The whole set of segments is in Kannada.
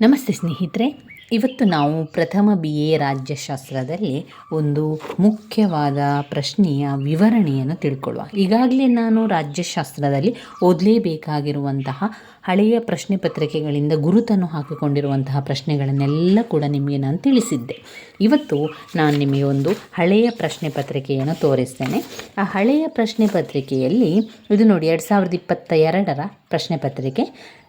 ನಮಸ್ತೆ ಸ್ನೇಹಿತರೆ. ಇವತ್ತು ನಾವು ಪ್ರಥಮ ಬಿ ಎ ರಾಜ್ಯಶಾಸ್ತ್ರದಲ್ಲಿ ಒಂದು ಮುಖ್ಯವಾದ ಪ್ರಶ್ನೆಯ ವಿವರಣೆಯನ್ನು ತಿಳ್ಕೊಳ್ಳುವ. ಈಗಾಗಲೇ ನಾನು ರಾಜ್ಯಶಾಸ್ತ್ರದಲ್ಲಿ ಓದಲೇಬೇಕಾಗಿರುವಂತಹ ಹಳೆಯ ಪ್ರಶ್ನೆ ಪತ್ರಿಕೆಗಳಿಂದ ಗುರುತನ್ನು ಹಾಕಿಕೊಂಡಿರುವಂತಹ ಪ್ರಶ್ನೆಗಳನ್ನೆಲ್ಲ ಕೂಡ ನಿಮಗೆ ನಾನು ತಿಳಿಸಿದ್ದೆ. ಇವತ್ತು ನಾನು ನಿಮಗೆ ಒಂದು ಹಳೆಯ ಪ್ರಶ್ನೆ ಪತ್ರಿಕೆಯನ್ನು ತೋರಿಸ್ತೇನೆ. ಆ ಹಳೆಯ ಪ್ರಶ್ನೆ ಪತ್ರಿಕೆಯಲ್ಲಿ ಇದು ನೋಡಿ ಎರಡು ಸಾವಿರದ ಇಪ್ಪತ್ತ ಎರಡರ ಪ್ರಶ್ನೆ ಪತ್ರಿಕೆ,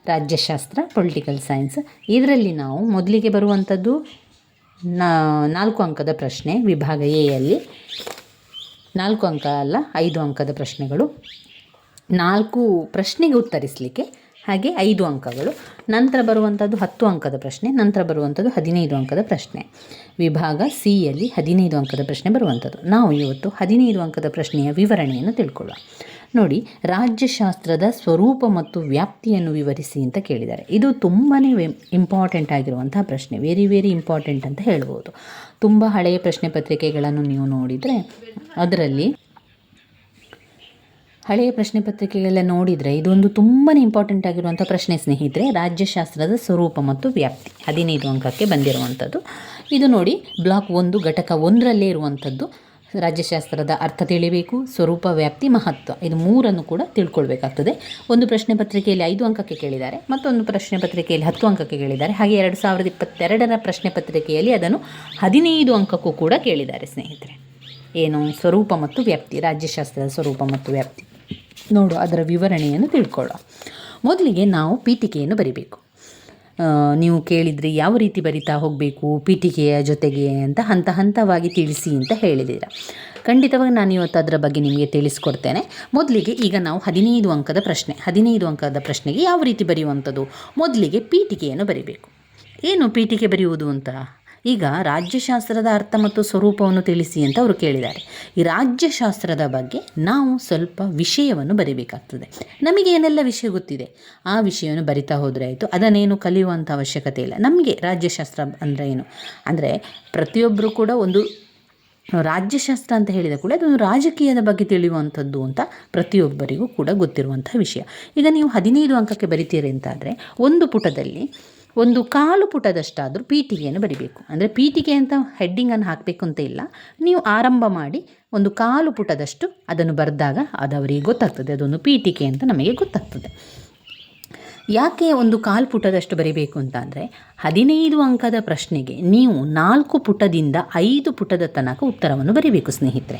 ರಾಜ್ಯಶಾಸ್ತ್ರ, ಪೊಲಿಟಿಕಲ್ ಸೈನ್ಸ್. ಇದರಲ್ಲಿ ನಾವು ಮೊದಲಿಗೆ ಬರುವಂಥದ್ದು ನಾಲ್ಕು ಅಂಕದ ಪ್ರಶ್ನೆ, ವಿಭಾಗ ಎಯಲ್ಲಿ ನಾಲ್ಕು ಅಂಕ ಅಲ್ಲ, ಐದು ಅಂಕದ ಪ್ರಶ್ನೆಗಳು. ನಾಲ್ಕು ಪ್ರಶ್ನೆಗೆ ಉತ್ತರಿಸಲಿಕ್ಕೆ ಹಾಗೆ ಐದು ಅಂಕಗಳು. ನಂತರ ಬರುವಂಥದ್ದು ಹತ್ತು ಅಂಕದ ಪ್ರಶ್ನೆ, ನಂತರ ಬರುವಂಥದ್ದು ಹದಿನೈದು ಅಂಕದ ಪ್ರಶ್ನೆ. ವಿಭಾಗ ಸಿಯಲ್ಲಿ ಹದಿನೈದು ಅಂಕದ ಪ್ರಶ್ನೆ ಬರುವಂಥದ್ದು ನಾವು ಇವತ್ತು ಹದಿನೈದು ಅಂಕದ ಪ್ರಶ್ನೆಯ ವಿವರಣೆಯನ್ನು ತಿಳ್ಕೊಳ್ಳೋಣ. ನೋಡಿ, ರಾಜ್ಯಶಾಸ್ತ್ರದ ಸ್ವರೂಪ ಮತ್ತು ವ್ಯಾಪ್ತಿಯನ್ನು ವಿವರಿಸಿ ಅಂತ ಕೇಳಿದ್ದಾರೆ. ಇದು ತುಂಬಾ ಇಂಪಾರ್ಟೆಂಟ್ ಆಗಿರುವಂತಹ ಪ್ರಶ್ನೆ ವೆರಿ ವೆರಿ ಇಂಪಾರ್ಟೆಂಟ್ ಅಂತ ಹೇಳ್ಬೋದು. ತುಂಬ ಹಳೆಯ ಪ್ರಶ್ನೆ ಪತ್ರಿಕೆಗಳನ್ನು ನೀವು ನೋಡಿದರೆ, ಅದರಲ್ಲಿ ಹಳೆಯ ಪ್ರಶ್ನೆ ಪತ್ರಿಕೆಗೆಲ್ಲ ನೋಡಿದರೆ ಇದೊಂದು ತುಂಬಾ ಇಂಪಾರ್ಟೆಂಟ್ ಆಗಿರುವಂಥ ಪ್ರಶ್ನೆ ಸ್ನೇಹಿತರೆ, ರಾಜ್ಯಶಾಸ್ತ್ರದ ಸ್ವರೂಪ ಮತ್ತು ವ್ಯಾಪ್ತಿ. ಹದಿನೈದು ಅಂಕಕ್ಕೆ ಬಂದಿರುವಂಥದ್ದು. ಇದು ನೋಡಿ ಬ್ಲಾಕ್ ಒಂದು, ಘಟಕ ಒಂದರಲ್ಲೇ ಇರುವಂಥದ್ದು. ರಾಜ್ಯಶಾಸ್ತ್ರದ ಅರ್ಥ ತಿಳಿಬೇಕು, ಸ್ವರೂಪ, ವ್ಯಾಪ್ತಿ, ಮಹತ್ವ. ಇದು ಮೂರನ್ನು ಕೂಡ ತಿಳ್ಕೊಳ್ಬೇಕಾಗ್ತದೆ. ಒಂದು ಪ್ರಶ್ನೆ ಪತ್ರಿಕೆಯಲ್ಲಿ ಐದು ಅಂಕಕ್ಕೆ ಕೇಳಿದ್ದಾರೆ, ಮತ್ತೊಂದು ಪ್ರಶ್ನೆ ಪತ್ರಿಕೆಯಲ್ಲಿ ಹತ್ತು ಅಂಕಕ್ಕೆ ಕೇಳಿದ್ದಾರೆ. ಹಾಗೆ ಎರಡು ಸಾವಿರದ ಇಪ್ಪತ್ತೆರಡರ ಪ್ರಶ್ನೆ ಪತ್ರಿಕೆಯಲ್ಲಿ ಅದನ್ನು ಹದಿನೈದು ಅಂಕಕ್ಕೂ ಕೂಡ ಕೇಳಿದ್ದಾರೆ ಸ್ನೇಹಿತರೆ. ಏನು? ಸ್ವರೂಪ ಮತ್ತು ವ್ಯಾಪ್ತಿ, ರಾಜ್ಯಶಾಸ್ತ್ರದ ಸ್ವರೂಪ ಮತ್ತು ವ್ಯಾಪ್ತಿ. ನೋಡು ಅದರ ವಿವರಣೆಯನ್ನು ತಿಳ್ಕೊಳ್ಳೋ. ಮೊದಲಿಗೆ ನಾವು ಪೀಠಿಕೆಯನ್ನು ಬರಿಬೇಕು. ನೀವು ಕೇಳಿದರೆ ಯಾವ ರೀತಿ ಬರಿತಾ ಹೋಗಬೇಕು, ಪೀಠಿಕೆಯ ಜೊತೆಗೆ ಅಂತ ಹಂತ ಹಂತವಾಗಿ ತಿಳಿಸಿ ಅಂತ ಹೇಳಿದ್ದೀರ. ಖಂಡಿತವಾಗಿ ನಾನು ಇವತ್ತು ಅದರ ಬಗ್ಗೆ ನಿಮಗೆ ತಿಳಿಸ್ಕೊಡ್ತೇನೆ. ಮೊದಲಿಗೆ ಈಗ ನಾವು ಹದಿನೈದು ಅಂಕದ ಪ್ರಶ್ನೆ, ಹದಿನೈದು ಅಂಕದ ಪ್ರಶ್ನೆಗೆ ಯಾವ ರೀತಿ ಬರೆಯುವಂಥದ್ದು? ಮೊದಲಿಗೆ ಪೀಠಿಕೆಯನ್ನು ಬರಿಬೇಕು. ಏನು ಪೀಠಿಕೆ ಬರೆಯುವುದು ಅಂತ? ಈಗ ರಾಜ್ಯಶಾಸ್ತ್ರದ ಅರ್ಥ ಮತ್ತು ಸ್ವರೂಪವನ್ನು ತಿಳಿಸಿ ಅಂತ ಅವರು ಕೇಳಿದ್ದಾರೆ. ಈ ರಾಜ್ಯಶಾಸ್ತ್ರದ ಬಗ್ಗೆ ನಾವು ಸ್ವಲ್ಪ ವಿಷಯವನ್ನು ಬರೀಬೇಕಾಗ್ತದೆ. ನಮಗೆ ಏನೆಲ್ಲ ವಿಷಯ ಗೊತ್ತಿದೆ? ಆ ವಿಷಯವನ್ನು ಬರಿತಾ ಹೋದರೆ ಆಯಿತು. ಅದನ್ನೇನು ಕಲಿಯುವಂಥ ಅವಶ್ಯಕತೆ ಇಲ್ಲ. ನಮಗೆ ರಾಜ್ಯಶಾಸ್ತ್ರ ಅಂದರೆ ಏನು? ಅಂದರೆ ಪ್ರತಿಯೊಬ್ಬರು ಕೂಡ ಒಂದು ರಾಜ್ಯಶಾಸ್ತ್ರ ಅಂತ ಹೇಳಿದ ಕೂಡ ಅದೊಂದು ರಾಜಕೀಯದ ಬಗ್ಗೆ ತಿಳಿಯುವಂಥದ್ದು ಅಂತ ಪ್ರತಿಯೊಬ್ಬರಿಗೂ ಕೂಡ ಗೊತ್ತಿರುವಂಥ ವಿಷಯ. ಈಗ ನೀವು ಹದಿನೈದು ಅಂಕಕ್ಕೆ ಬರಿತೀರಿ ಅಂತಾದರೆ ಒಂದು ಪುಟದಲ್ಲಿ ಒಂದು ಕಾಲು ಪುಟದಷ್ಟಾದರೂ ಪೀಠಿಗೆಯನ್ನು ಬರಿಬೇಕು. ಅಂದರೆ ಪೀಠಿಗೆ ಅಂತ ಹೆಡ್ಡಿಂಗನ್ನು ಹಾಕಬೇಕು ಅಂತ ಇಲ್ಲ. ನೀವು ಆರಂಭ ಮಾಡಿ ಒಂದು ಕಾಲು ಪುಟದಷ್ಟು ಅದನ್ನು ಬರೆದಾಗ ಅದು ಅವರಿಗೆ ಗೊತ್ತಾಗ್ತದೆ. ಅದೊಂದು ಪೀಠಿಕೆ ಅಂತ ನಮಗೆ ಗೊತ್ತಾಗ್ತದೆ. ಯಾಕೆ ಒಂದು ಕಾಲು ಪುಟದಷ್ಟು ಬರಿಬೇಕು ಅಂತ ಅಂದರೆ ಹದಿನೈದು ಅಂಕದ ಪ್ರಶ್ನೆಗೆ ನೀವು ನಾಲ್ಕು ಪುಟದಿಂದ ಐದು ಪುಟದ ತನಕ ಉತ್ತರವನ್ನು ಬರಿಬೇಕು ಸ್ನೇಹಿತರೆ.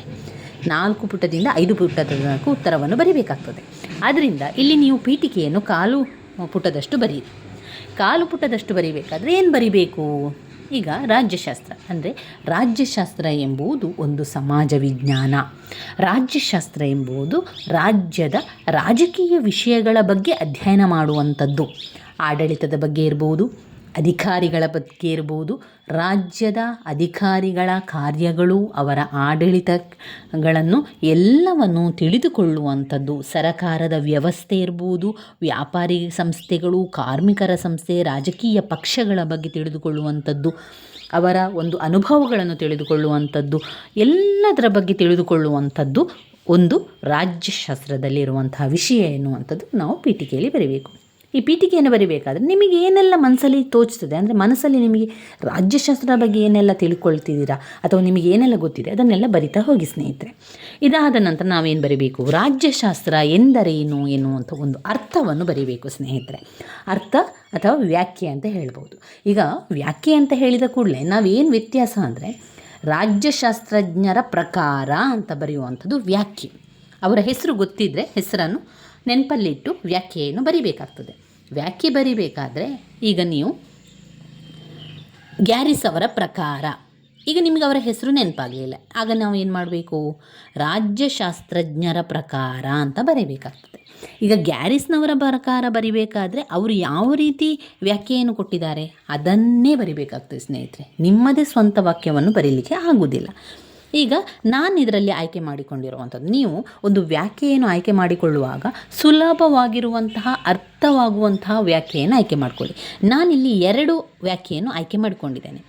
ನಾಲ್ಕು ಪುಟದಿಂದ ಐದು ಪುಟದ ತನಕ ಉತ್ತರವನ್ನು ಬರೀಬೇಕಾಗ್ತದೆ. ಆದ್ದರಿಂದ ಇಲ್ಲಿ ನೀವು ಪೀಠಿಕೆಯನ್ನು ಕಾಲು ಪುಟದಷ್ಟು ಬರೀರಿ. ಕಾಲು ಪುಟದಷ್ಟು ಬರಿಬೇಕಾದ್ರೆ ಏನು ಬರಿಬೇಕು? ಈಗ ರಾಜ್ಯಶಾಸ್ತ್ರ, ಅಂದರೆ ರಾಜ್ಯಶಾಸ್ತ್ರ ಎಂಬುದು ಒಂದು ಸಮಾಜ ವಿಜ್ಞಾನ. ರಾಜ್ಯಶಾಸ್ತ್ರ ಎಂಬುದು ರಾಜ್ಯದ ರಾಜಕೀಯ ವಿಷಯಗಳ ಬಗ್ಗೆ ಅಧ್ಯಯನ ಮಾಡುವಂಥದ್ದು. ಆಡಳಿತದ ಬಗ್ಗೆ ಇರ್ಬೋದು ಅಧಿಕಾರಿಗಳ ಬಗ್ಗೆ ಇರ್ಬೋದು. ರಾಜ್ಯದ ಅಧಿಕಾರಿಗಳ ಕಾರ್ಯಗಳು, ಅವರ ಆಡಳಿತಗಳನ್ನು ಎಲ್ಲವನ್ನು ತಿಳಿದುಕೊಳ್ಳುವಂಥದ್ದು. ಸರಕಾರದ ವ್ಯವಸ್ಥೆ ಇರ್ಬೋದು, ವ್ಯಾಪಾರಿ ಸಂಸ್ಥೆಗಳು, ಕಾರ್ಮಿಕರ ಸಂಸ್ಥೆ, ರಾಜಕೀಯ ಪಕ್ಷಗಳ ಬಗ್ಗೆ ತಿಳಿದುಕೊಳ್ಳುವಂಥದ್ದು, ಅವರ ಒಂದು ಅನುಭವಗಳನ್ನು ತಿಳಿದುಕೊಳ್ಳುವಂಥದ್ದು, ಎಲ್ಲದರ ಬಗ್ಗೆ ತಿಳಿದುಕೊಳ್ಳುವಂಥದ್ದು ಒಂದು ರಾಜ್ಯಶಾಸ್ತ್ರದಲ್ಲಿರುವಂತಹ ವಿಷಯ ಎನ್ನುವಂಥದ್ದು ನಾವು ಪೀಠಿಕೆಯಲ್ಲಿ ಬರೀಬೇಕು. ಈ ಪೀಠಿಕೆಯನ್ನು ಬರಿಬೇಕಾದ್ರೆ ನಿಮಗೆ ಏನೆಲ್ಲ ಮನಸ್ಸಲ್ಲಿ ತೋಚ್ತದೆ ಅಂದರೆ ಮನಸ್ಸಲ್ಲಿ ನಿಮಗೆ ರಾಜ್ಯಶಾಸ್ತ್ರದ ಬಗ್ಗೆ ಏನೆಲ್ಲ ತಿಳ್ಕೊಳ್ತಿದ್ದೀರಾ? ಅಥವಾ ನಿಮಗೆ ಏನೆಲ್ಲ ಗೊತ್ತಿದೆ? ಅದನ್ನೆಲ್ಲ ಬರಿತಾ ಹೋಗಿ ಸ್ನೇಹಿತರೆ. ಇದಾದ ನಂತರ ನಾವೇನು ಬರಿಬೇಕು? ರಾಜ್ಯಶಾಸ್ತ್ರ ಎಂದರೇನು ಎನ್ನುವಂಥ ಒಂದು ಅರ್ಥವನ್ನು ಬರಿಬೇಕು ಸ್ನೇಹಿತರೆ. ಅರ್ಥ ಅಥವಾ ವ್ಯಾಖ್ಯೆ ಅಂತ ಹೇಳ್ಬೋದು. ಈಗ ವ್ಯಾಖ್ಯೆ ಅಂತ ಹೇಳಿದ ಕೂಡಲೇ ನಾವೇನು ವ್ಯತ್ಯಾಸ ಅಂದರೆ ರಾಜ್ಯಶಾಸ್ತ್ರಜ್ಞರ ಪ್ರಕಾರ ಅಂತ ಬರೆಯುವಂಥದ್ದು ವ್ಯಾಖ್ಯೆ. ಅವರ ಹೆಸರು ಗೊತ್ತಿದ್ದರೆ ಹೆಸರನ್ನು ನೆನಪಲ್ಲಿಟ್ಟು ವ್ಯಾಖ್ಯೆಯನ್ನು ಬರಿಬೇಕಾಗ್ತದೆ. ವ್ಯಾಖ್ಯೆ ಬರಿಬೇಕಾದ್ರೆ ಈಗ ನೀವು ಗ್ಯಾರಿಸ್ ಅವರ ಪ್ರಕಾರ, ಈಗ ನಿಮಗೆ ಅವರ ಹೆಸರು ನೆನಪಾಗಲಿಲ್ಲ ಆಗ ನಾವು ಏನು ಮಾಡಬೇಕು? ರಾಜ್ಯಶಾಸ್ತ್ರಜ್ಞರ ಪ್ರಕಾರ ಅಂತ ಬರೀಬೇಕಾಗ್ತದೆ. ಈಗ ಗ್ಯಾರಿಸ್ನವರ ಪ್ರಕಾರ ಬರಿಬೇಕಾದ್ರೆ ಅವರು ಯಾವ ರೀತಿ ವ್ಯಾಖ್ಯೆಯನ್ನು ಕೊಟ್ಟಿದ್ದಾರೆ ಅದನ್ನೇ ಬರಿಬೇಕಾಗ್ತದೆ ಸ್ನೇಹಿತರೆ. ನಿಮ್ಮದೇ ಸ್ವಂತ ವಾಕ್ಯವನ್ನು ಬರೀಲಿಕ್ಕೆ ಆಗುವುದಿಲ್ಲ. ಈಗ ನಾನು ಇದರಲ್ಲಿ ಆಯ್ಕೆ ಮಾಡಿಕೊಂಡಿರುವಂಥದ್ದು. ನೀವು ಒಂದು ವ್ಯಾಖ್ಯೆಯನ್ನು ಆಯ್ಕೆ ಮಾಡಿಕೊಳ್ಳುವಾಗ ಸುಲಭವಾಗಿರುವಂತಹ, ಅರ್ಥವಾಗುವಂತಹ ವ್ಯಾಖ್ಯೆಯನ್ನು ಆಯ್ಕೆ ಮಾಡಿಕೊಳ್ಳಿ. ನಾನಿಲ್ಲಿ ಎರಡು ವ್ಯಾಖ್ಯೆಯನ್ನು ಆಯ್ಕೆ ಮಾಡಿಕೊಂಡಿದ್ದೇನೆ.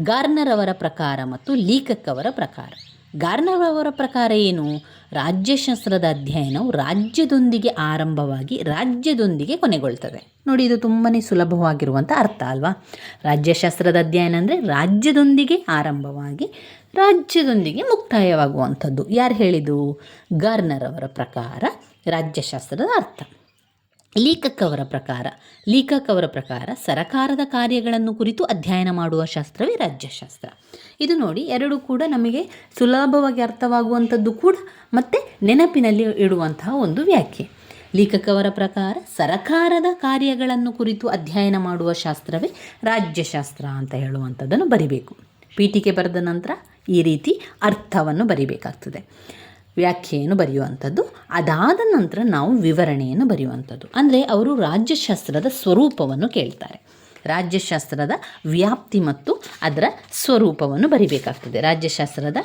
ಗಾರ್ನರ್ ಅವರ ಪ್ರಕಾರ ಮತ್ತು ಲೀಕಕ್ ಅವರ ಪ್ರಕಾರ. ಗಾರ್ನರ್ ಅವರ ಪ್ರಕಾರ ಏನು? ರಾಜ್ಯಶಾಸ್ತ್ರದ ಅಧ್ಯಯನವು ರಾಜ್ಯದೊಂದಿಗೆ ಆರಂಭವಾಗಿ ರಾಜ್ಯದೊಂದಿಗೆ ಕೊನೆಗೊಳ್ತದೆ. ನೋಡಿ, ಇದು ತುಂಬಾ ಸುಲಭವಾಗಿರುವಂಥ ಅರ್ಥ ಅಲ್ವಾ? ರಾಜ್ಯಶಾಸ್ತ್ರದ ಅಧ್ಯಯನ ಅಂದರೆ ರಾಜ್ಯದೊಂದಿಗೆ ಆರಂಭವಾಗಿ ರಾಜ್ಯದೊಂದಿಗೆ ಮುಕ್ತಾಯವಾಗುವಂಥದ್ದು. ಯಾರು ಹೇಳಿದು ಗಾರ್ನರ್ ಅವರ ಪ್ರಕಾರ, ರಾಜ್ಯಶಾಸ್ತ್ರದ ಅರ್ಥ. ಲೀಕಕ್ ಅವರ ಪ್ರಕಾರ ಲೀಕಕ್ ಅವರ ಪ್ರಕಾರ ಸರಕಾರದ ಕಾರ್ಯಗಳನ್ನು ಕುರಿತು ಅಧ್ಯಯನ ಮಾಡುವ ಶಾಸ್ತ್ರವೇ ರಾಜ್ಯಶಾಸ್ತ್ರ. ಇದು ನೋಡಿ, ಎರಡು ಕೂಡ ನಮಗೆ ಸುಲಭವಾಗಿ ಅರ್ಥವಾಗುವಂಥದ್ದು ಕೂಡ ಮತ್ತು ನೆನಪಿನಲ್ಲಿ ಇಡುವಂತಹ ಒಂದು ವ್ಯಾಖ್ಯೆ. ಲೇಖಕ್ ಅವರ ಪ್ರಕಾರ ಸರಕಾರದ ಕಾರ್ಯಗಳನ್ನು ಕುರಿತು ಅಧ್ಯಯನ ಮಾಡುವ ಶಾಸ್ತ್ರವೇ ರಾಜ್ಯಶಾಸ್ತ್ರ ಅಂತ ಹೇಳುವಂಥದ್ದನ್ನು ಬರಿಬೇಕು. ಪೀಠಿಕೆ ಬರೆದ ನಂತರ ಈ ರೀತಿ ಅರ್ಥವನ್ನು ಬರಿಬೇಕಾಗ್ತದೆ. ವ್ಯಾಖ್ಯೆಯನ್ನು ಬರೆಯುವಂಥದ್ದು, ಅದಾದ ನಂತರ ನಾವು ವಿವರಣೆಯನ್ನು ಬರೆಯುವಂಥದ್ದು. ಅಂದರೆ ಅವರು ರಾಜ್ಯಶಾಸ್ತ್ರದ ಸ್ವರೂಪವನ್ನು ಕೇಳ್ತಾರೆ. ರಾಜ್ಯಶಾಸ್ತ್ರದ ವ್ಯಾಪ್ತಿ ಮತ್ತು ಅದರ ಸ್ವರೂಪವನ್ನು ಬರಿಬೇಕಾಗ್ತದೆ. ರಾಜ್ಯಶಾಸ್ತ್ರದ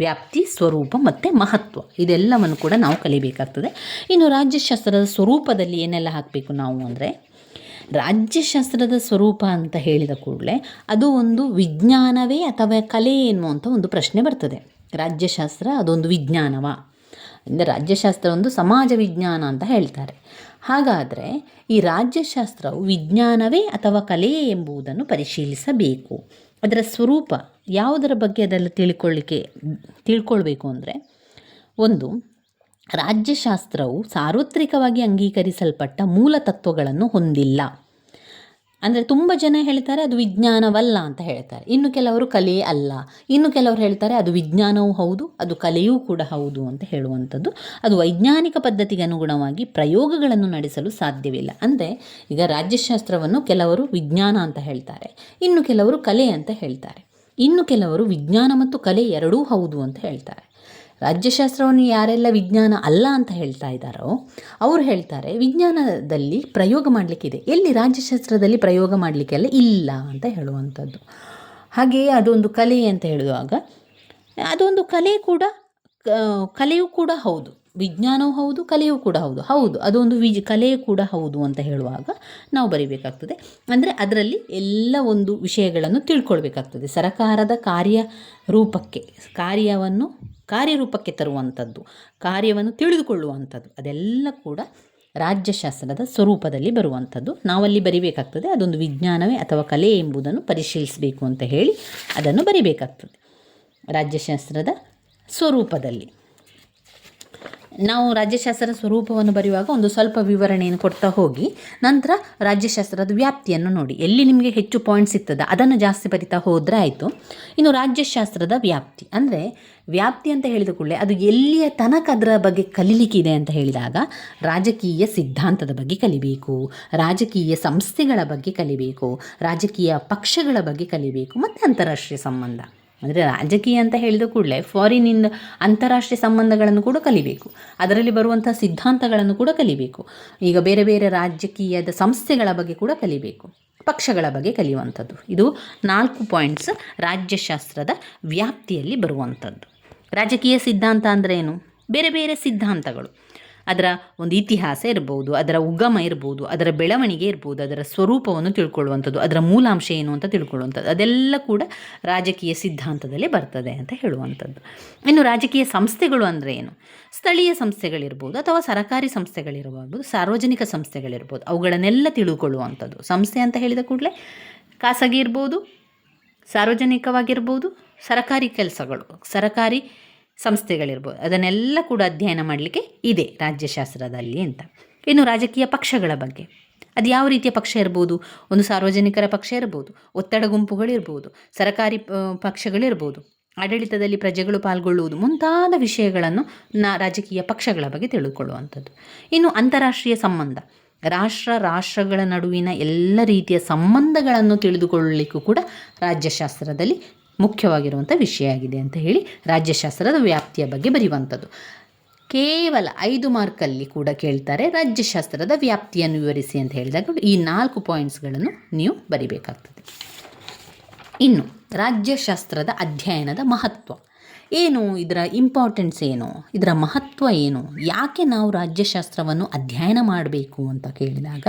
ವ್ಯಾಪ್ತಿ, ಸ್ವರೂಪ ಮತ್ತು ಮಹತ್ವ, ಇದೆಲ್ಲವನ್ನು ಕೂಡ ನಾವು ಕಲಿಬೇಕಾಗ್ತದೆ. ಇನ್ನು ರಾಜ್ಯಶಾಸ್ತ್ರದ ಸ್ವರೂಪದಲ್ಲಿ ಏನೆಲ್ಲ ಹಾಕಬೇಕು ನಾವು ಅಂದರೆ ರಾಜ್ಯಶಾಸ್ತ್ರದ ಸ್ವರೂಪ ಅಂತ ಹೇಳಿದ ಕೂಡಲೇ ಅದು ಒಂದು ವಿಜ್ಞಾನವೇ ಅಥವಾ ಕಲೆ ಎನ್ನುವಂಥ ಒಂದು ಪ್ರಶ್ನೆ ಬರ್ತದೆ. ರಾಜ್ಯಶಾಸ್ತ್ರ ಅದೊಂದು ವಿಜ್ಞಾನವ. ಅಂದರೆ ರಾಜ್ಯಶಾಸ್ತ್ರ ಒಂದು ಸಮಾಜ ವಿಜ್ಞಾನ ಅಂತ ಹೇಳ್ತಾರೆ. ಹಾಗಾದರೆ ಈ ರಾಜ್ಯಶಾಸ್ತ್ರವು ವಿಜ್ಞಾನವೇ ಅಥವಾ ಕಲೆಯೇ ಎಂಬುದನ್ನು ಪರಿಶೀಲಿಸಬೇಕು. ಅದರ ಸ್ವರೂಪ ಯಾವುದರ ಬಗ್ಗೆ ಅದೆಲ್ಲ ತಿಳ್ಕೊಳ್ಳಿಕ್ಕೆ, ತಿಳ್ಕೊಳ್ಬೇಕು ಅಂದರೆ ಒಂದು ರಾಜ್ಯಶಾಸ್ತ್ರವು ಸಾರ್ವತ್ರಿಕವಾಗಿ ಅಂಗೀಕರಿಸಲ್ಪಟ್ಟ ಮೂಲ ತತ್ವಗಳನ್ನು ಹೊಂದಿಲ್ಲ. ಅಂದರೆ ತುಂಬ ಜನ ಹೇಳ್ತಾರೆ ಅದು ವಿಜ್ಞಾನವಲ್ಲ ಅಂತ ಹೇಳ್ತಾರೆ. ಇನ್ನು ಕೆಲವರು ಕಲೆ ಅಲ್ಲ. ಇನ್ನು ಕೆಲವರು ಹೇಳ್ತಾರೆ ಅದು ವಿಜ್ಞಾನವೂ ಹೌದು, ಅದು ಕಲೆಯೂ ಕೂಡ ಹೌದು ಅಂತ ಹೇಳುವಂಥದ್ದು. ಅದು ವೈಜ್ಞಾನಿಕ ಪದ್ಧತಿಗೆ ಅನುಗುಣವಾಗಿ ಪ್ರಯೋಗಗಳನ್ನು ನಡೆಸಲು ಸಾಧ್ಯವಿಲ್ಲ. ಅಂದರೆ ಈಗ ರಾಜ್ಯಶಾಸ್ತ್ರವನ್ನು ಕೆಲವರು ವಿಜ್ಞಾನ ಅಂತ ಹೇಳ್ತಾರೆ. ಇನ್ನು ಕೆಲವರು ಕಲೆ ಅಂತ ಹೇಳ್ತಾರೆ. ಇನ್ನು ಕೆಲವರು ವಿಜ್ಞಾನ ಮತ್ತು ಕಲೆ ಎರಡೂ ಹೌದು ಅಂತ ಹೇಳ್ತಾರೆ. ರಾಜ್ಯಶಾಸ್ತ್ರವನ್ನು ಯಾರೆಲ್ಲ ವಿಜ್ಞಾನ ಅಲ್ಲ ಅಂತ ಹೇಳ್ತಾ ಇದ್ದಾರೋ, ಅವರು ಹೇಳ್ತಾರೆ, ವಿಜ್ಞಾನದಲ್ಲಿ ಪ್ರಯೋಗ ಮಾಡಲಿಕ್ಕಿದೆ. ಎಲ್ಲಿ ರಾಜ್ಯಶಾಸ್ತ್ರದಲ್ಲಿ ಪ್ರಯೋಗ ಮಾಡಲಿಕ್ಕೆಲ್ಲ ಇಲ್ಲ ಅಂತ ಹೇಳುವಂಥದ್ದು. ಹಾಗೆಯೇ ಅದೊಂದು ಕಲೆ ಅಂತ ಹೇಳುವಾಗ, ಅದೊಂದು ಕಲೆ ಕೂಡ ಕಲೆಯೂ ಕೂಡ ಹೌದು. ವಿಜ್ಞಾನವೂ ಹೌದು, ಕಲೆಯೂ ಕೂಡ ಹೌದು. ಹೌದು, ಅದೊಂದು ವಿಜ್, ಕಲೆಯೂ ಕೂಡ ಹೌದು ಅಂತ ಹೇಳುವಾಗ ನಾವು ಬರೀಬೇಕಾಗ್ತದೆ. ಅಂದರೆ ಅದರಲ್ಲಿ ಎಲ್ಲ ಒಂದು ವಿಷಯಗಳನ್ನು ತಿಳ್ಕೊಳ್ಬೇಕಾಗ್ತದೆ. ಸರಕಾರದ ಕಾರ್ಯ ರೂಪಕ್ಕೆ, ಕಾರ್ಯವನ್ನು ಕಾರ್ಯರೂಪಕ್ಕೆ ತರುವಂಥದ್ದು, ಕಾರ್ಯವನ್ನು ತಿಳಿದುಕೊಳ್ಳುವಂಥದ್ದು, ಅದೆಲ್ಲ ಕೂಡ ರಾಜ್ಯಶಾಸ್ತ್ರದ ಸ್ವರೂಪದಲ್ಲಿ ಬರುವಂಥದ್ದು. ನಾವಲ್ಲಿ ಬರಿಬೇಕಾಗ್ತದೆ, ಅದೊಂದು ವಿಜ್ಞಾನವೇ ಅಥವಾ ಕಲೆ ಎಂಬುದನ್ನು ಪರಿಶೀಲಿಸಬೇಕು ಅಂತ ಹೇಳಿ ಅದನ್ನು ಬರಿಬೇಕಾಗ್ತದೆ. ರಾಜ್ಯಶಾಸ್ತ್ರದ ಸ್ವರೂಪದಲ್ಲಿ. ನಾವು ರಾಜ್ಯಶಾಸ್ತ್ರದ ಸ್ವರೂಪವನ್ನು ಬರೆಯುವಾಗ ಒಂದು ಸ್ವಲ್ಪ ವಿವರಣೆಯನ್ನು ಕೊಡ್ತಾ ಹೋಗಿ. ನಂತರ ರಾಜ್ಯಶಾಸ್ತ್ರದ ವ್ಯಾಪ್ತಿಯನ್ನು ನೋಡಿ. ಎಲ್ಲಿ ನಿಮಗೆ ಹೆಚ್ಚು ಪಾಯಿಂಟ್ಸ್ ಸಿಗ್ತದೆ? ಅದನ್ನು ಜಾಸ್ತಿ ಬರಿತಾ ಹೋದರೆ ಆಯಿತು. ಇನ್ನು ರಾಜ್ಯಶಾಸ್ತ್ರದ ವ್ಯಾಪ್ತಿ. ಅಂದರೆ ವ್ಯಾಪ್ತಿ ಅಂತ ಹೇಳಿದ ಕೂಡಲೇ ಅದು ಎಲ್ಲಿಯ ತನಕ ಅದರ ಬಗ್ಗೆ ಕಲೀಲಿಕ್ಕಿದೆ ಅಂತ ಹೇಳಿದಾಗ ರಾಜಕೀಯ ಸಿದ್ಧಾಂತದ ಬಗ್ಗೆ ಕಲಿಬೇಕು. ರಾಜಕೀಯ ಸಂಸ್ಥೆಗಳ ಬಗ್ಗೆ ಕಲಿಬೇಕು. ರಾಜಕೀಯ ಪಕ್ಷಗಳ ಬಗ್ಗೆ ಕಲಿಬೇಕು. ಮತ್ತು ಅಂತಾರಾಷ್ಟ್ರೀಯ ಸಂಬಂಧ. ಅಂದರೆ ರಾಜಕೀಯ ಅಂತ ಹೇಳಿದ ಕೂಡಲೇ ಫಾರಿನಿಂದ ಅಂತಾರಾಷ್ಟ್ರೀಯ ಸಂಬಂಧಗಳನ್ನು ಕೂಡ ಕಲಿಬೇಕು. ಅದರಲ್ಲಿ ಬರುವಂಥ ಸಿದ್ಧಾಂತಗಳನ್ನು ಕೂಡ ಕಲಿಬೇಕು. ಈಗ ಬೇರೆ ಬೇರೆ ರಾಜಕೀಯದ ಸಂಸ್ಥೆಗಳ ಬಗ್ಗೆ ಕೂಡ ಕಲಿಬೇಕು. ಪಕ್ಷಗಳ ಬಗ್ಗೆ ಕಲಿಯುವಂಥದ್ದು. ಇದು ನಾಲ್ಕು ಪಾಯಿಂಟ್ಸ್ ರಾಜ್ಯಶಾಸ್ತ್ರದ ವ್ಯಾಪ್ತಿಯಲ್ಲಿ ಬರುವಂಥದ್ದು. ರಾಜಕೀಯ ಸಿದ್ಧಾಂತ ಅಂದರೆ ಏನು? ಬೇರೆ ಬೇರೆ ಸಿದ್ಧಾಂತಗಳು. ಅದರ ಒಂದು ಇತಿಹಾಸ ಇರ್ಬೋದು, ಅದರ ಉಗಮ ಇರ್ಬೋದು, ಅದರ ಬೆಳವಣಿಗೆ ಇರ್ಬೋದು, ಅದರ ಸ್ವರೂಪವನ್ನು ತಿಳ್ಕೊಳ್ಳುವಂಥದ್ದು, ಅದರ ಮೂಲಾಂಶ ಏನು ಅಂತ ತಿಳ್ಕೊಳ್ಳುವಂಥದ್ದು, ಅದೆಲ್ಲ ಕೂಡ ರಾಜಕೀಯ ಸಿದ್ಧಾಂತದಲ್ಲಿ ಬರ್ತದೆ ಅಂತ ಹೇಳುವಂಥದ್ದು. ಇನ್ನು ರಾಜಕೀಯ ಸಂಸ್ಥೆಗಳು ಅಂದರೆ ಏನು? ಸ್ಥಳೀಯ ಸಂಸ್ಥೆಗಳಿರ್ಬೋದು ಅಥವಾ ಸರಕಾರಿ ಸಂಸ್ಥೆಗಳಿರ್ಬೋದು, ಸಾರ್ವಜನಿಕ ಸಂಸ್ಥೆಗಳಿರ್ಬೋದು, ಅವುಗಳನ್ನೆಲ್ಲ ತಿಳ್ಕೊಳ್ಳುವಂಥದ್ದು. ಸಂಸ್ಥೆ ಅಂತ ಹೇಳಿದ ಕೂಡಲೇ ಖಾಸಗಿ ಇರ್ಬೋದು, ಸಾರ್ವಜನಿಕವಾಗಿರ್ಬೋದು, ಸರಕಾರಿ ಕೆಲಸಗಳು, ಸರಕಾರಿ ಸಂಸ್ಥೆಗಳಿರ್ಬೋದು. ಅದನ್ನೆಲ್ಲ ಕೂಡ ಅಧ್ಯಯನ ಮಾಡಲಿಕ್ಕೆ ಇದೆ ರಾಜ್ಯಶಾಸ್ತ್ರದಲ್ಲಿ ಅಂತ. ಇನ್ನು ರಾಜಕೀಯ ಪಕ್ಷಗಳ ಬಗ್ಗೆ. ಅದು ಯಾವ ರೀತಿಯ ಪಕ್ಷ ಇರ್ಬೋದು? ಒಂದು ಸಾರ್ವಜನಿಕರ ಪಕ್ಷ ಇರ್ಬೋದು, ಒತ್ತಡ ಗುಂಪುಗಳಿರ್ಬೋದು, ಸರಕಾರಿ ಪಕ್ಷಗಳಿರ್ಬೋದು, ಆಡಳಿತದಲ್ಲಿ ಪ್ರಜೆಗಳು ಪಾಲ್ಗೊಳ್ಳುವುದು ಮುಂತಾದ ವಿಷಯಗಳನ್ನು ನಾ, ರಾಜಕೀಯ ಪಕ್ಷಗಳ ಬಗ್ಗೆ ತಿಳಿದುಕೊಳ್ಳುವಂಥದ್ದು ಇನ್ನು ಅಂತಾರಾಷ್ಟ್ರೀಯ ಸಂಬಂಧ. ರಾಷ್ಟ್ರ, ರಾಷ್ಟ್ರಗಳ ನಡುವಿನ ಎಲ್ಲ ರೀತಿಯ ಸಂಬಂಧಗಳನ್ನು ತಿಳಿದುಕೊಳ್ಳಲಿಕ್ಕೂ ಕೂಡ ರಾಜ್ಯಶಾಸ್ತ್ರದಲ್ಲಿ ಮುಖ್ಯವಾಗಿರುವಂಥ ವಿಷಯ ಆಗಿದೆ ಅಂತ ಹೇಳಿ ರಾಜ್ಯಶಾಸ್ತ್ರದ ವ್ಯಾಪ್ತಿಯ ಬಗ್ಗೆ ಬರೆಯುವಂಥದ್ದು. ಕೇವಲ ಐದು ಮಾರ್ಕಲ್ಲಿ ಕೂಡ ಕೇಳ್ತಾರೆ ರಾಜ್ಯಶಾಸ್ತ್ರದ ವ್ಯಾಪ್ತಿಯನ್ನು ವಿವರಿಸಿ ಅಂತ ಹೇಳಿದಾಗ ಈ ನಾಲ್ಕು ಪಾಯಿಂಟ್ಸ್ಗಳನ್ನು ನೀವು ಬರಿಬೇಕಾಗ್ತದೆ. ಇನ್ನು ರಾಜ್ಯಶಾಸ್ತ್ರದ ಅಧ್ಯಯನದ ಮಹತ್ವ. ಏನು, ಇದರ ಇಂಪಾರ್ಟೆನ್ಸ್ ಏನು, ಇದರ ಮಹತ್ವ ಏನು, ಯಾಕೆ ನಾವು ರಾಜ್ಯಶಾಸ್ತ್ರವನ್ನು ಅಧ್ಯಯನ ಮಾಡಬೇಕು ಅಂತ ಕೇಳಿದಾಗ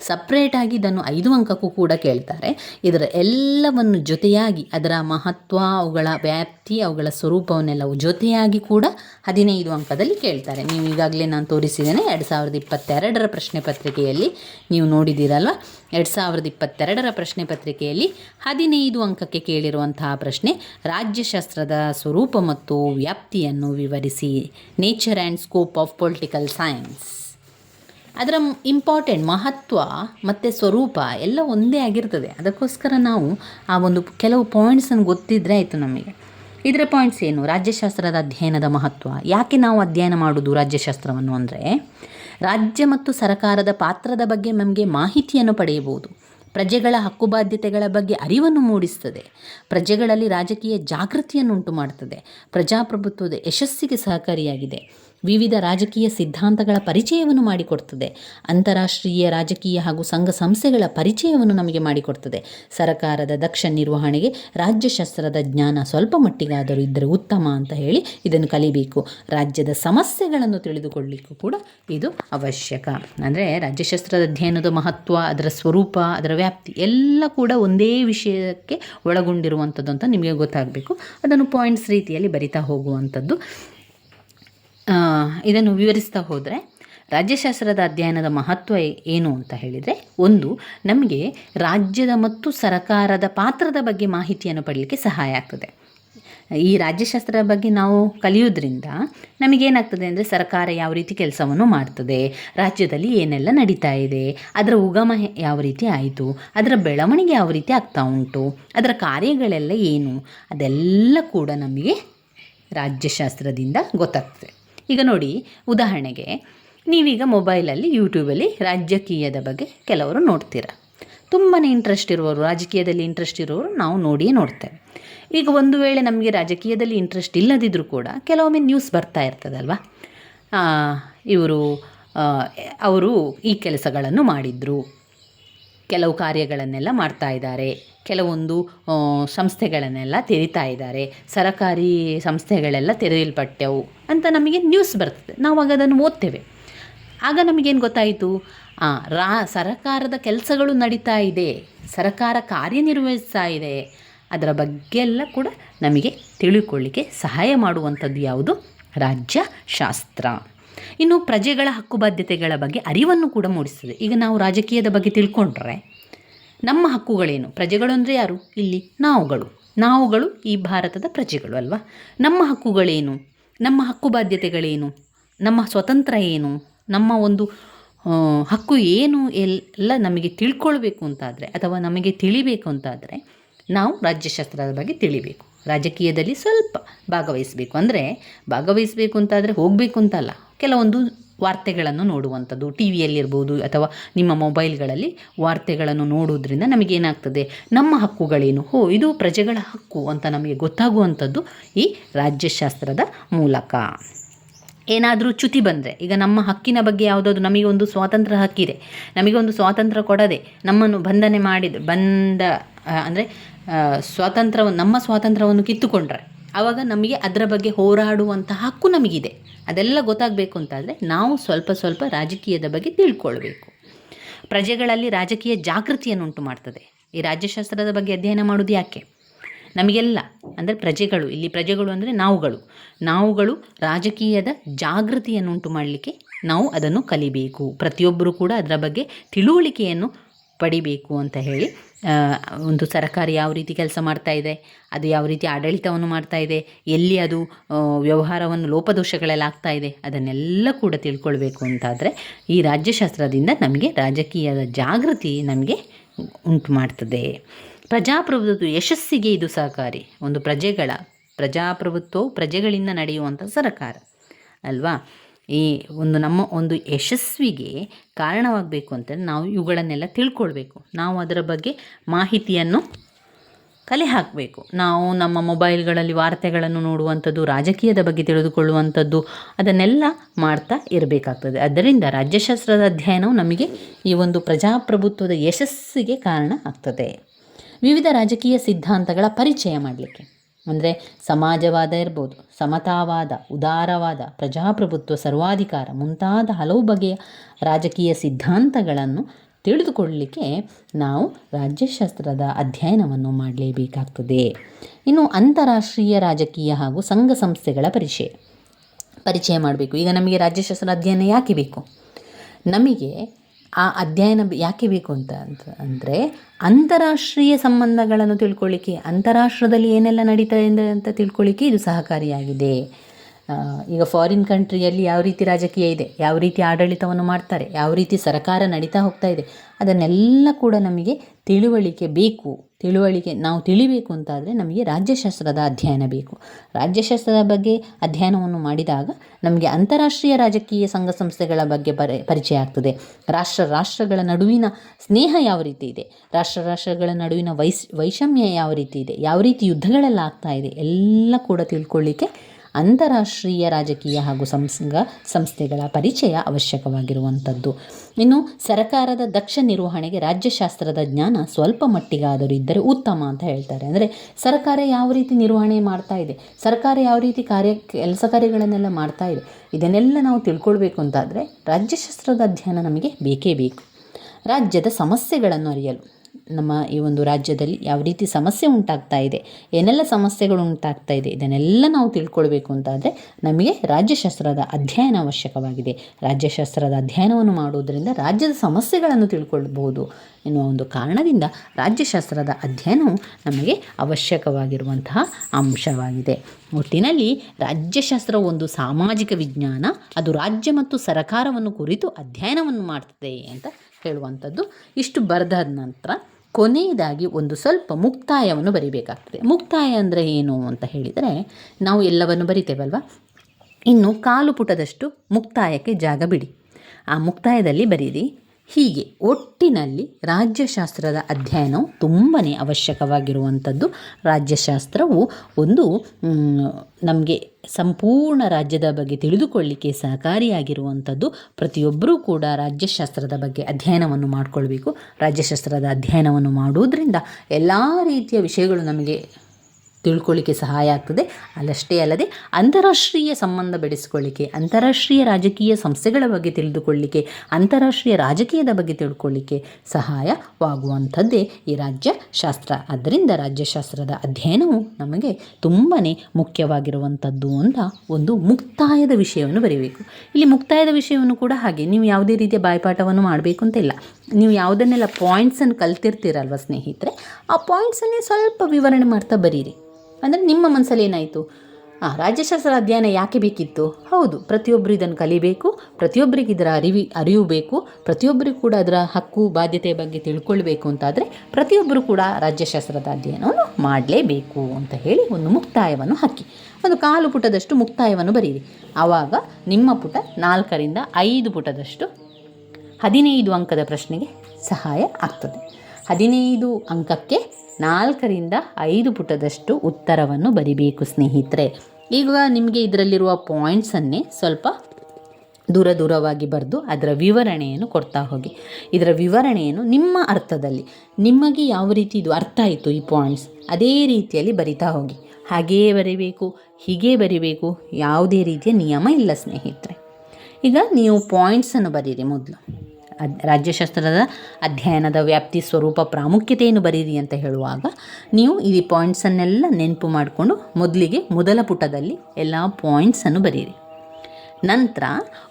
ಸಪ್ರೇಟಾಗಿ ಇದನ್ನು ಐದು ಅಂಕಕ್ಕೂ ಕೂಡ ಕೇಳ್ತಾರೆ. ಇದರ ಎಲ್ಲವನ್ನು ಜೊತೆಯಾಗಿ ಅದರ ಮಹತ್ವ, ಅವುಗಳ ವ್ಯಾಪ್ತಿ, ಅವುಗಳ ಸ್ವರೂಪವನ್ನೆಲ್ಲವೂ ಜೊತೆಯಾಗಿ ಕೂಡ ಹದಿನೈದು ಅಂಕದಲ್ಲಿ ಕೇಳ್ತಾರೆ. ನೀವು ಈಗಾಗಲೇ ನಾನು ತೋರಿಸಿದ್ದೇನೆ, ಎರಡು ಸಾವಿರದ ಇಪ್ಪತ್ತೆರಡರ ಪ್ರಶ್ನೆ ಪತ್ರಿಕೆಯಲ್ಲಿ ನೀವು ನೋಡಿದ್ದೀರಲ್ವ? ಎರಡು ಸಾವಿರದ ಇಪ್ಪತ್ತೆರಡರ ಪ್ರಶ್ನೆ ಪತ್ರಿಕೆಯಲ್ಲಿ ಹದಿನೈದು ಅಂಕಕ್ಕೆ ಕೇಳಿರುವಂತಹ ಪ್ರಶ್ನೆ, ರಾಜ್ಯಶಾಸ್ತ್ರದ ಸ್ವರೂಪ ಮತ್ತು ವ್ಯಾಪ್ತಿಯನ್ನು ವಿವರಿಸಿ. Nature and scope of political science ಅದರ ಇಂಪಾರ್ಟೆಂಟ್ ಮಹತ್ವ ಮತ್ತು ಸ್ವರೂಪ ಎಲ್ಲ ಒಂದೇ ಆಗಿರ್ತದೆ. ಅದಕ್ಕೋಸ್ಕರ ನಾವು ಆ ಒಂದು ಕೆಲವು ಪಾಯಿಂಟ್ಸನ್ನು ಗೊತ್ತಿದ್ದರೆ ಆಯಿತು ನಮಗೆ. ಇದರ ಪಾಯಿಂಟ್ಸ್ ಏನು? ರಾಜ್ಯಶಾಸ್ತ್ರದ ಅಧ್ಯಯನದ ಮಹತ್ವ. ಯಾಕೆ ನಾವು ಅಧ್ಯಯನ ಮಾಡೋದು ರಾಜ್ಯಶಾಸ್ತ್ರವನ್ನು ಅಂದರೆ ರಾಜ್ಯ ಮತ್ತು ಸರಕಾರದ ಪಾತ್ರದ ಬಗ್ಗೆ ನಮಗೆ ಮಾಹಿತಿಯನ್ನು ಪಡೆಯಬಹುದು. ಪ್ರಜೆಗಳ ಹಕ್ಕುಬಾಧ್ಯತೆಗಳ ಬಗ್ಗೆ ಅರಿವನ್ನು ಮೂಡಿಸ್ತದೆ ಪ್ರಜೆಗಳಲ್ಲಿ ರಾಜಕೀಯ ಜಾಗೃತಿಯನ್ನು ಮಾಡುತ್ತದೆ ಪ್ರಜಾಪ್ರಭುತ್ವದ ಯಶಸ್ಸಿಗೆ ಸಹಕಾರಿಯಾಗಿದೆ. ವಿವಿಧ ರಾಜಕೀಯ ಸಿದ್ಧಾಂತಗಳ ಪರಿಚಯವನ್ನು ಮಾಡಿಕೊಡ್ತದೆ. ಅಂತಾರಾಷ್ಟ್ರೀಯ ರಾಜಕೀಯ ಹಾಗೂ ಸಂಘ ಸಂಸ್ಥೆಗಳ ಪರಿಚಯವನ್ನು ನಮಗೆ ಮಾಡಿಕೊಡ್ತದೆ. ಸರ್ಕಾರದ ದಕ್ಷ ನಿರ್ವಹಣೆಗೆ ರಾಜ್ಯಶಾಸ್ತ್ರದ ಜ್ಞಾನ ಸ್ವಲ್ಪ ಮಟ್ಟಿಗಾದರೂ ಇದ್ದರೆ ಉತ್ತಮ ಅಂತ ಹೇಳಿ ಇದನ್ನು ಕಲಿಬೇಕು. ರಾಜ್ಯದ ಸಮಸ್ಯೆಗಳನ್ನು ತಿಳಿದುಕೊಳ್ಳಿಕ್ಕೂ ಕೂಡ ಇದು ಅವಶ್ಯಕ. ಅಂದರೆ ರಾಜ್ಯಶಾಸ್ತ್ರದ ಅಧ್ಯಯನದ ಮಹತ್ವ, ಅದರ ಸ್ವರೂಪ, ಅದರ ವ್ಯಾಪ್ತಿ ಎಲ್ಲ ಕೂಡ ಒಂದೇ ವಿಷಯಕ್ಕೆ ಒಳಗೊಂಡಿರುವಂಥದ್ದು ಅಂತ ನಿಮಗೆ ಗೊತ್ತಾಗಬೇಕು. ಅದನ್ನು ಪಾಯಿಂಟ್ಸ್ ರೀತಿಯಲ್ಲಿ ಬರಿತಾ ಹೋಗುವಂಥದ್ದು. ಇದನ್ನು ವಿವರಿಸ್ತಾ ಹೋದರೆ ರಾಜ್ಯಶಾಸ್ತ್ರದ ಅಧ್ಯಯನದ ಮಹತ್ವ ಏನು ಅಂತ ಹೇಳಿದರೆ, ಒಂದು, ನಮಗೆ ರಾಜ್ಯದ ಮತ್ತು ಸರಕಾರದ ಪಾತ್ರದ ಬಗ್ಗೆ ಮಾಹಿತಿಯನ್ನು ಪಡೆಯಲಿಕ್ಕೆ ಸಹಾಯ ಆಗ್ತದೆ. ಈ ರಾಜ್ಯಶಾಸ್ತ್ರದ ಬಗ್ಗೆ ನಾವು ಕಲಿಯೋದ್ರಿಂದ ನಮಗೇನಾಗ್ತದೆ ಅಂದರೆ ಸರ್ಕಾರ ಯಾವ ರೀತಿ ಕೆಲಸವನ್ನು ಮಾಡ್ತದೆ, ರಾಜ್ಯದಲ್ಲಿ ಏನೆಲ್ಲ ನಡೀತಾ ಇದೆ, ಅದರ ಉಗಮ ಯಾವ ರೀತಿ ಆಯಿತು, ಅದರ ಬೆಳವಣಿಗೆ ಯಾವ ರೀತಿ ಆಗ್ತಾ ಉಂಟು, ಅದರ ಕಾರ್ಯಗಳೆಲ್ಲ ಏನು, ಅದೆಲ್ಲ ಕೂಡ ನಮಗೆ ರಾಜ್ಯಶಾಸ್ತ್ರದಿಂದ ಗೊತ್ತಾಗ್ತದೆ. ಈಗ ನೋಡಿ ಉದಾಹರಣೆಗೆ, ನೀವೀಗ ಮೊಬೈಲಲ್ಲಿ, ಯೂಟ್ಯೂಬಲ್ಲಿ ರಾಜಕೀಯದ ಬಗ್ಗೆ ಕೆಲವರು ನೋಡ್ತೀರ? ತುಂಬಾ ಇಂಟ್ರೆಸ್ಟ್ ಇರುವವರು, ರಾಜಕೀಯದಲ್ಲಿ ಇಂಟ್ರೆಸ್ಟ್ ಇರುವವರು ನಾವು ನೋಡಿಯೇ ನೋಡ್ತೇವೆ. ಈಗ ಒಂದು ವೇಳೆ ನಮಗೆ ರಾಜಕೀಯದಲ್ಲಿ ಇಂಟ್ರೆಸ್ಟ್ ಇಲ್ಲದಿದ್ದರೂ ಕೂಡ ಕೆಲವೊಮ್ಮೆ ನ್ಯೂಸ್ ಬರ್ತಾ ಇರ್ತದಲ್ವ? ಇವರು ಅವರು ಈ ಕೆಲಸಗಳನ್ನು ಮಾಡಿದರು, ಕೆಲವು ಕಾರ್ಯಗಳನ್ನೆಲ್ಲ ಮಾಡ್ತಾ ಇದ್ದಾರೆ. ಕೆಲವೊಂದು ಸಂಸ್ಥೆಗಳನ್ನೆಲ್ಲ ತೆರೀತಾ ಇದ್ದಾರೆ. ಸರಕಾರಿ ಸಂಸ್ಥೆಗಳೆಲ್ಲ ತೆರೆಯಲ್ಪಟ್ಟೆವು ಅಂತ ನಮಗೆ ನ್ಯೂಸ್ ಬರ್ತದೆ. ನಾವು ಅದನ್ನು ಓದ್ತೇವೆ. ಆಗ ನಮಗೇನು ಗೊತ್ತಾಯಿತು? ರಾ, ಸರಕಾರದ ಕೆಲಸಗಳು ನಡೀತಾ ಇದೆ. ಸರಕಾರ ಕಾರ್ಯನಿರ್ವಹಿಸ್ತಾ ಇದೆ. ಅದರ ಬಗ್ಗೆ ಎಲ್ಲ ಕೂಡ ನಮಗೆ ತಿಳ್ಕೊಳ್ಳಿಕ್ಕೆ ಸಹಾಯ ಮಾಡುವಂಥದ್ದು ಯಾವುದು? ರಾಜ್ಯಶಾಸ್ತ್ರ ಇನ್ನು ಪ್ರಜೆಗಳ ಹಕ್ಕುಬಾಧ್ಯತೆಗಳ ಬಗ್ಗೆ ಅರಿವನ್ನು ಕೂಡ ಮೂಡಿಸ್ತದೆ. ಈಗ ನಾವು ರಾಜಕೀಯದ ಬಗ್ಗೆ ತಿಳ್ಕೊಂಡ್ರೆ ನಮ್ಮ ಹಕ್ಕುಗಳೇನು? ಪ್ರಜೆಗಳು ಅಂದರೆ ಯಾರು? ಇಲ್ಲಿ ನಾವುಗಳು. ನಾವುಗಳು ಈ ಭಾರತದ ಪ್ರಜೆಗಳು ಅಲ್ವಾ? ನಮ್ಮ ಹಕ್ಕುಗಳೇನು? ನಮ್ಮ ಹಕ್ಕು ಬಾಧ್ಯತೆಗಳೇನು? ನಮ್ಮ ಸ್ವತಂತ್ರ ಏನು? ನಮ್ಮ ಒಂದು ಹಕ್ಕು ಏನು? ಎಲ್ಲ ನಮಗೆ ತಿಳ್ಕೊಳ್ಬೇಕು ಅಂತಾದರೆ, ಅಥವಾ ನಮಗೆ ತಿಳಿಬೇಕು ಅಂತಾದರೆ, ನಾವು ರಾಜ್ಯಶಾಸ್ತ್ರದ ಬಗ್ಗೆ ತಿಳಿಬೇಕು. ರಾಜಕೀಯದಲ್ಲಿ ಸ್ವಲ್ಪ ಭಾಗವಹಿಸಬೇಕು. ಅಂದರೆ ಭಾಗವಹಿಸಬೇಕು ಅಂತಾದರೆ ಹೋಗಬೇಕು ಅಂತಲ್ಲ. ಕೆಲವೊಂದು ವಾರ್ತೆಗಳನ್ನು ನೋಡುವಂಥದ್ದು. ಟಿ ವಿಯಲ್ಲಿರ್ಬೋದು ಅಥವಾ ನಿಮ್ಮ ಮೊಬೈಲ್ಗಳಲ್ಲಿ ವಾರ್ತೆಗಳನ್ನು ನೋಡೋದ್ರಿಂದ ನಮಗೇನಾಗ್ತದೆ? ನಮ್ಮ ಹಕ್ಕುಗಳೇನು? ಹೋ, ಇದು ಪ್ರಜೆಗಳ ಹಕ್ಕು ಅಂತ ನಮಗೆ ಗೊತ್ತಾಗುವಂಥದ್ದು ಈ ರಾಜ್ಯಶಾಸ್ತ್ರದ ಮೂಲಕ. ಏನಾದರೂ ಚ್ಯುತಿ ಬಂದರೆ, ಈಗ ನಮ್ಮ ಹಕ್ಕಿನ ಬಗ್ಗೆ ಯಾವುದಾದ್ರು ನಮಗೆ ಒಂದು ಸ್ವಾತಂತ್ರ್ಯ ಹಕ್ಕಿದೆ. ನಮಗೆ ಒಂದು ಸ್ವಾತಂತ್ರ್ಯ ಕೊಡದೆ ನಮ್ಮನ್ನು ಬಂಧನೆ ಮಾಡಿದ, ಬಂದ ಅಂದರೆ ಸ್ವಾತಂತ್ರ್ಯವನ್ನು ನಮ್ಮ ಸ್ವಾತಂತ್ರ್ಯವನ್ನು ಕಿತ್ತುಕೊಂಡ್ರೆ ಆವಾಗ ನಮಗೆ ಅದರ ಬಗ್ಗೆ ಹೋರಾಡುವಂಥ ಹಕ್ಕು ನಮಗಿದೆ. ಅದೆಲ್ಲ ಗೊತ್ತಾಗಬೇಕು ಅಂತಾದರೆ ನಾವು ಸ್ವಲ್ಪ ಸ್ವಲ್ಪ ರಾಜಕೀಯದ ಬಗ್ಗೆ ತಿಳ್ಕೊಳ್ಬೇಕು. ಪ್ರಜೆಗಳಲ್ಲಿ ರಾಜಕೀಯ ಜಾಗೃತಿಯನ್ನು ಉಂಟು ಮಾಡ್ತದೆ. ಈ ರಾಜ್ಯಶಾಸ್ತ್ರದ ಬಗ್ಗೆ ಅಧ್ಯಯನ ಮಾಡೋದು ಯಾಕೆ? ನಮಗೆಲ್ಲ, ಅಂದರೆ ಪ್ರಜೆಗಳು, ಇಲ್ಲಿ ಪ್ರಜೆಗಳು ಅಂದರೆ ನಾವುಗಳು. ನಾವುಗಳು ರಾಜಕೀಯದ ಜಾಗೃತಿಯನ್ನು ಉಂಟು ಮಾಡಲಿಕ್ಕೆ ನಾವು ಅದನ್ನು ಕಲಿಬೇಕು. ಪ್ರತಿಯೊಬ್ಬರೂ ಕೂಡ ಅದರ ಬಗ್ಗೆ ತಿಳುವಳಿಕೆಯನ್ನು ಪಡಿಬೇಕು ಅಂತ ಹೇಳಿ ಒಂದು ಸರ್ಕಾರ ಯಾವ ರೀತಿ ಕೆಲಸ ಮಾಡ್ತಾ ಇದೆ, ಅದು ಯಾವ ರೀತಿ ಆಡಳಿತವನ್ನು ಮಾಡ್ತಾ ಇದೆ, ಎಲ್ಲಿ ಅದು ವ್ಯವಹಾರವನ್ನು ಲೋಪದೋಷಗಳೆಲ್ಲ ಆಗ್ತಾ ಇದೆ, ಅದನ್ನೆಲ್ಲ ಕೂಡ ತಿಳ್ಕೊಳ್ಬೇಕು ಅಂತಾದರೆ ಈ ರಾಜ್ಯಶಾಸ್ತ್ರದಿಂದ ನಮಗೆ ರಾಜಕೀಯದ ಜಾಗೃತಿ ನಮಗೆ ಉಂಟು ಮಾಡ್ತದೆ. ಪ್ರಜಾಪ್ರಭುತ್ವ ಯಶಸ್ಸಿಗೆ ಇದು ಸಹಕಾರಿ, ಒಂದು ಪ್ರಜೆಗಳ, ಪ್ರಜಾಪ್ರಭುತ್ವವು ಪ್ರಜೆಗಳಿಂದ ನಡೆಯುವಂಥ ಸರಕಾರ, ಅಲ್ವಾ? ಈ ಒಂದು ನಮ್ಮ ಒಂದು ಯಶಸ್ವಿಗೆ ಕಾರಣವಾಗಬೇಕು ಅಂತಂದರೆ ನಾವು ಇವುಗಳನ್ನೆಲ್ಲ ತಿಳ್ಕೊಳ್ಬೇಕು. ನಾವು ಅದರ ಬಗ್ಗೆ ಮಾಹಿತಿಯನ್ನು ಕಲೆ ಹಾಕಬೇಕು. ನಾವು ನಮ್ಮ ಮೊಬೈಲ್ಗಳಲ್ಲಿ ವಾರ್ತೆಗಳನ್ನು ನೋಡುವಂಥದ್ದು, ರಾಜಕೀಯದ ಬಗ್ಗೆ ತಿಳಿದುಕೊಳ್ಳುವಂಥದ್ದು, ಅದನ್ನೆಲ್ಲ ಮಾಡ್ತಾ ಇರಬೇಕಾಗ್ತದೆ. ಅದರಿಂದ ರಾಜ್ಯಶಾಸ್ತ್ರದ ಅಧ್ಯಯನವು ನಮಗೆ ಈ ಒಂದು ಪ್ರಜಾಪ್ರಭುತ್ವದ ಯಶಸ್ಸಿಗೆ ಕಾರಣ ಆಗ್ತದೆ. ವಿವಿಧ ರಾಜಕೀಯ ಸಿದ್ಧಾಂತಗಳ ಪರಿಚಯ ಮಾಡಲಿಕ್ಕೆ. ಅಂದರೆ ಸಮಾಜವಾದ ಇರ್ಬೋದು, ಸಮತಾವಾದ, ಉದಾರವಾದ, ಪ್ರಜಾಪ್ರಭುತ್ವ ಸರ್ವಾಧಿಕಾರ ಮುಂತಾದ ಹಲವು ಬಗೆಯ ರಾಜಕೀಯ ಸಿದ್ಧಾಂತಗಳನ್ನು ತಿಳಿದುಕೊಳ್ಳಲಿಕ್ಕೆ ನಾವು ರಾಜ್ಯಶಾಸ್ತ್ರದ ಅಧ್ಯಯನವನ್ನು ಮಾಡಲೇಬೇಕಾಗ್ತದೆ. ಇನ್ನು ಅಂತಾರಾಷ್ಟ್ರೀಯ ರಾಜಕೀಯ ಹಾಗೂ ಸಂಘ ಸಂಸ್ಥೆಗಳ ಪರಿಚಯ ಪರಿಚಯ ಮಾಡಬೇಕು. ಈಗ ನಮಗೆ ರಾಜ್ಯಶಾಸ್ತ್ರ ಅಧ್ಯಯನ ಯಾಕೆ ಬೇಕು? ನಮಗೆ ಆ ಅಧ್ಯಯನ ಯಾಕೆ ಬೇಕು ಅಂತ ಅಂತ ಅಂದರೆ ಅಂತಾರಾಷ್ಟ್ರೀಯ ಸಂಬಂಧಗಳನ್ನು ತಿಳ್ಕೊಳ್ಳಿಕ್ಕೆ ಅಂತಾರಾಷ್ಟ್ರದಲ್ಲಿ ಏನೆಲ್ಲ ನಡೀತಾ ಇದೆ ಅಂತ ತಿಳ್ಕೊಳ್ಳಿಕ್ಕೆ ಇದು ಸಹಕಾರಿಯಾಗಿದೆ. ಈಗ ಫಾರಿನ್ ಕಂಟ್ರಿಯಲ್ಲಿ ಯಾವ ರೀತಿ ರಾಜಕೀಯ ಇದೆ, ಯಾವ ರೀತಿ ಆಡಳಿತವನ್ನು ಮಾಡ್ತಾರೆ, ಯಾವ ರೀತಿ ಸರ್ಕಾರ ನಡೀತಾ ಹೋಗ್ತಾ ಇದೆ ಅದನ್ನೆಲ್ಲ ಕೂಡ ನಮಗೆ ತಿಳುವಳಿಕೆ ಬೇಕು. ತಿಳುವಳಿಕೆ, ನಾವು ತಿಳಿಬೇಕು ಅಂತಾದರೆ ನಮಗೆ ರಾಜ್ಯಶಾಸ್ತ್ರದ ಅಧ್ಯಯನ ಬೇಕು. ರಾಜ್ಯಶಾಸ್ತ್ರದ ಬಗ್ಗೆ ಅಧ್ಯಯನವನ್ನು ಮಾಡಿದಾಗ ನಮಗೆ ಅಂತಾರಾಷ್ಟ್ರೀಯ ರಾಜಕೀಯ ಸಂಘ ಸಂಸ್ಥೆಗಳ ಬಗ್ಗೆ ಪರಿ, ಪರಿಚಯ ಆಗ್ತದೆ. ರಾಷ್ಟ್ರ, ರಾಷ್ಟ್ರಗಳ ನಡುವಿನ ಸ್ನೇಹ ಯಾವ ರೀತಿ ಇದೆ? ರಾಷ್ಟ್ರ, ರಾಷ್ಟ್ರಗಳ ನಡುವಿನ ವೈಸ್, ವೈಷಮ್ಯ ಯಾವ ರೀತಿ ಇದೆ? ಯಾವ ರೀತಿ ಯುದ್ಧಗಳೆಲ್ಲ ಆಗ್ತಾ ಇದೆ? ಎಲ್ಲ ಕೂಡ ತಿಳ್ಕೊಳ್ಳಿಕ್ಕೆ ಅಂತಾರಾಷ್ಟ್ರೀಯ ರಾಜಕೀಯ ಹಾಗೂ ಸಂಸಂಗ ಸಂಸ್ಥೆಗಳ ಪರಿಚಯ ಅವಶ್ಯಕವಾಗಿರುವಂಥದ್ದು. ಇನ್ನು ಸರ್ಕಾರದ ದಕ್ಷ ನಿರ್ವಹಣೆಗೆ ರಾಜ್ಯಶಾಸ್ತ್ರದ ಜ್ಞಾನ ಸ್ವಲ್ಪ ಮಟ್ಟಿಗಾದರೂ ಇದ್ದರೆ ಉತ್ತಮ ಅಂತ ಹೇಳ್ತಾರೆ. ಅಂದರೆ ಸರ್ಕಾರ ಯಾವ ರೀತಿ ನಿರ್ವಹಣೆ ಮಾಡ್ತಾ ಇದೆ, ಸರ್ಕಾರ ಯಾವ ರೀತಿ ಕಾರ್ಯ, ಕೆಲಸ ಕಾರ್ಯಗಳನ್ನೆಲ್ಲ ಮಾಡ್ತಾ ಇದೆ, ಇದನ್ನೆಲ್ಲ ನಾವು ತಿಳ್ಕೊಳ್ಬೇಕು ಅಂತಾದರೆ ರಾಜ್ಯಶಾಸ್ತ್ರದ ಅಧ್ಯಯನ ನಮಗೆ ಬೇಕೇ ಬೇಕು. ರಾಜ್ಯದ ಸಮಸ್ಯೆಗಳನ್ನು ಅರಿಯಲು. ನಮ್ಮ ಈ ಒಂದು ರಾಜ್ಯದಲ್ಲಿ ಯಾವ ರೀತಿ ಸಮಸ್ಯೆ ಉಂಟಾಗ್ತಾ ಇದೆ, ಏನೆಲ್ಲ ಸಮಸ್ಯೆಗಳು ಉಂಟಾಗ್ತಾ ಇದೆ, ಇದನ್ನೆಲ್ಲ ನಾವು ತಿಳ್ಕೊಳ್ಬೇಕು ಅಂತಾದರೆ ನಮಗೆ ರಾಜ್ಯಶಾಸ್ತ್ರದ ಅಧ್ಯಯನ ಅವಶ್ಯಕವಾಗಿದೆ. ರಾಜ್ಯಶಾಸ್ತ್ರದ ಅಧ್ಯಯನವನ್ನು ಮಾಡುವುದರಿಂದ ರಾಜ್ಯದ ಸಮಸ್ಯೆಗಳನ್ನು ತಿಳ್ಕೊಳ್ಬಹುದು. ಎನ್ನುವ ಒಂದು ಕಾರಣದಿಂದ ರಾಜ್ಯಶಾಸ್ತ್ರದ ಅಧ್ಯಯನವು ನಮಗೆ ಅವಶ್ಯಕವಾಗಿರುವಂತಹ ಅಂಶವಾಗಿದೆ. ಒಟ್ಟಿನಲ್ಲಿ ರಾಜ್ಯಶಾಸ್ತ್ರ ಒಂದು ಸಾಮಾಜಿಕ ವಿಜ್ಞಾನ, ಅದು ರಾಜ್ಯ ಮತ್ತು ಸರಕಾರವನ್ನು ಕುರಿತು ಅಧ್ಯಯನವನ್ನು ಮಾಡ್ತದೆ ಅಂತ ಹೇಳುವಂಥದ್ದು ಇಷ್ಟು ಬರೆದ ನಂತರ ಕೊನೆಯದಾಗಿ ಒಂದು ಸ್ವಲ್ಪ ಮುಕ್ತಾಯವನ್ನು ಬರಿಬೇಕಾಗ್ತದೆ. ಮುಕ್ತಾಯ ಅಂದರೆ ಏನು ಅಂತ ಹೇಳಿದರೆ, ನಾವು ಎಲ್ಲವನ್ನು ಬರಿತೇವಲ್ವ? ಇನ್ನು ಕಾಲು ಪುಟದಷ್ಟು ಮುಕ್ತಾಯಕ್ಕೆ ಜಾಗ ಬಿಡಿ. ಆ ಮುಕ್ತಾಯದಲ್ಲಿ ಬರೀರಿ ಹೀಗೆ ಒಟ್ಟಿನಲ್ಲಿ ರಾಜ್ಯಶಾಸ್ತ್ರದ ಅಧ್ಯಯನವು ತುಂಬಾ ಅವಶ್ಯಕವಾಗಿರುವಂಥದ್ದು. ರಾಜ್ಯಶಾಸ್ತ್ರವು ಒಂದು ನಮಗೆ ಸಂಪೂರ್ಣ ರಾಜ್ಯದ ಬಗ್ಗೆ ತಿಳಿದುಕೊಳ್ಳಿಕ್ಕೆ ಸಹಕಾರಿಯಾಗಿರುವಂಥದ್ದು. ಪ್ರತಿಯೊಬ್ಬರೂ ಕೂಡ ರಾಜ್ಯಶಾಸ್ತ್ರದ ಬಗ್ಗೆ ಅಧ್ಯಯನವನ್ನು ಮಾಡಿಕೊಳ್ಬೇಕು. ರಾಜ್ಯಶಾಸ್ತ್ರದ ಅಧ್ಯಯನವನ್ನು ಮಾಡುವುದರಿಂದ ಎಲ್ಲ ರೀತಿಯ ವಿಷಯಗಳು ನಮಗೆ ತಿಳ್ಕೊಳ್ಳಿಕ್ಕೆ ಸಹಾಯ ಆಗ್ತದೆ. ಅಲ್ಲಷ್ಟೇ ಅಲ್ಲದೆ ಅಂತಾರಾಷ್ಟ್ರೀಯ ಸಂಬಂಧ ಬೆಳೆಸ್ಕೊಳ್ಳಿಕ್ಕೆ, ಅಂತಾರಾಷ್ಟ್ರೀಯ ರಾಜಕೀಯ ಸಂಸ್ಥೆಗಳ ಬಗ್ಗೆ ತಿಳಿದುಕೊಳ್ಳಿಕ್ಕೆ, ಅಂತಾರಾಷ್ಟ್ರೀಯ ರಾಜಕೀಯದ ಬಗ್ಗೆ ತಿಳ್ಕೊಳ್ಳಿಕ್ಕೆ ಸಹಾಯವಾಗುವಂಥದ್ದೇ ಈ ರಾಜ್ಯಶಾಸ್ತ್ರ ಆದ್ದರಿಂದ ರಾಜ್ಯಶಾಸ್ತ್ರದ ಅಧ್ಯಯನವು ನಮಗೆ ತುಂಬಾ ಮುಖ್ಯವಾಗಿರುವಂಥದ್ದು ಅಂತ ಒಂದು ಮುಕ್ತಾಯದ ವಿಷಯವನ್ನು ಬರೀಬೇಕು. ಇಲ್ಲಿ ಮುಕ್ತಾಯದ ವಿಷಯವನ್ನು ಕೂಡ ಹಾಗೆ, ನೀವು ಯಾವುದೇ ರೀತಿಯ ಬಾಯ್ಪಾಠವನ್ನು ಮಾಡಬೇಕು ಅಂತ ಇಲ್ಲ. ನೀವು ಯಾವುದನ್ನೆಲ್ಲ ಪಾಯಿಂಟ್ಸನ್ನು ಕಲ್ತಿರ್ತೀರಲ್ವ ಸ್ನೇಹಿತರೆ, ಆ ಪಾಯಿಂಟ್ಸನ್ನೇ ಸ್ವಲ್ಪ ವಿವರಣೆ ಮಾಡ್ತಾ ಬರೀರಿ. ಅಂದರೆ ನಿಮ್ಮ ಮನಸ್ಸಲ್ಲಿ ಏನಾಯಿತು? ಹಾಂ ರಾಜ್ಯಶಾಸ್ತ್ರ ಅಧ್ಯಯನ ಯಾಕೆ ಬೇಕಿತ್ತು? ಹೌದು ಪ್ರತಿಯೊಬ್ಬರು ಇದನ್ನು ಕಲಿಬೇಕು ಪ್ರತಿಯೊಬ್ಬರಿಗೆ ಇದರ ಅರಿವಿ, ಅರಿವು ಬೇಕು ಪ್ರತಿಯೊಬ್ಬರಿಗೂ ಕೂಡ ಅದರ ಹಕ್ಕು, ಬಾಧ್ಯತೆಯ ಬಗ್ಗೆ ತಿಳ್ಕೊಳ್ಬೇಕು ಅಂತಾದರೆ ಪ್ರತಿಯೊಬ್ಬರು ಕೂಡ ರಾಜ್ಯಶಾಸ್ತ್ರದ ಅಧ್ಯಯನವನ್ನು ಮಾಡಲೇಬೇಕು ಅಂತ ಹೇಳಿ ಒಂದು ಮುಕ್ತಾಯವನ್ನು ಹಾಕಿ. ಒಂದು ಕಾಲು ಪುಟದಷ್ಟು ಮುಕ್ತಾಯವನ್ನು ಬರೀರಿ. ಆವಾಗ ನಿಮ್ಮ ಪುಟ ನಾಲ್ಕರಿಂದ ಐದು ಪುಟದಷ್ಟು ಹದಿನೈದು ಅಂಕದ ಪ್ರಶ್ನೆಗೆ ಸಹಾಯ ಆಗ್ತದೆ. ಹದಿನೈದು ಅಂಕಕ್ಕೆ ನಾಲ್ಕರಿಂದ ಐದು ಪುಟದಷ್ಟು ಉತ್ತರವನ್ನು ಬರಿಬೇಕು ಸ್ನೇಹಿತರೆ. ಈಗ ನಿಮಗೆ ಇದರಲ್ಲಿರುವ ಪಾಯಿಂಟ್ಸನ್ನೇ ಸ್ವಲ್ಪ ದೂರ ದೂರವಾಗಿ ಬರೆದು ಅದರ ವಿವರಣೆಯನ್ನು ಕೊಡ್ತಾ ಹೋಗಿ. ಇದರ ವಿವರಣೆಯನ್ನು ನಿಮ್ಮ ಅರ್ಥದಲ್ಲಿ ನಿಮಗೆ ಯಾವ ರೀತಿ ಇದು ಅರ್ಥ ಆಯಿತು ಈ ಪಾಯಿಂಟ್ಸ್ ಅದೇ ರೀತಿಯಲ್ಲಿ ಬರಿತಾ ಹೋಗಿ. ಹಾಗೆಯೇ ಬರಿಬೇಕು, ಹೀಗೇ ಬರಿಬೇಕು, ಯಾವುದೇ ರೀತಿಯ ನಿಯಮ ಇಲ್ಲ ಸ್ನೇಹಿತರೆ. ಈಗ ನೀವು ಪಾಯಿಂಟ್ಸನ್ನು ಬರೀರಿ ಮೊದಲು. ರಾಜ್ಯಶಾಸ್ತ್ರದ ಅಧ್ಯಯನದ ವ್ಯಾಪ್ತಿ ಸ್ವರೂಪ ಪ್ರಾಮುಖ್ಯತೆಯನ್ನು ಬರೀರಿ ಅಂತ ಹೇಳುವಾಗ ನೀವು ಈ ಪಾಯಿಂಟ್ಸನ್ನೆಲ್ಲ ನೆನಪು ಮಾಡಿಕೊಂಡು ಮೊದಲಿಗೆ ಮೊದಲ ಪುಟದಲ್ಲಿ ಎಲ್ಲ ಪಾಯಿಂಟ್ಸನ್ನು ಬರೀರಿ ನಂತರ